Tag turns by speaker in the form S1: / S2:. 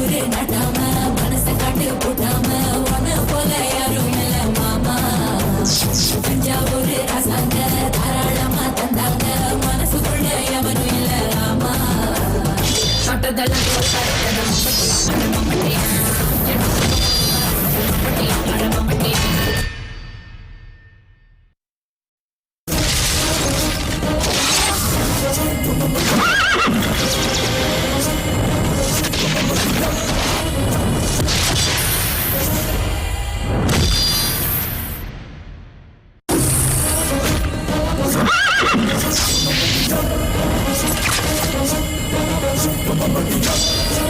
S1: சோறு நட்டாம மனசை கட்டு போட்டாம ஒன்னு போல யாரும் இல்ல மாமா. தஞ்சாவூர் ரசாங்க தாராளமா தந்தாங்க மனசுக்குள்ள எவனும் இல்ல ராமா தொட்டதெல்லாம் ままになった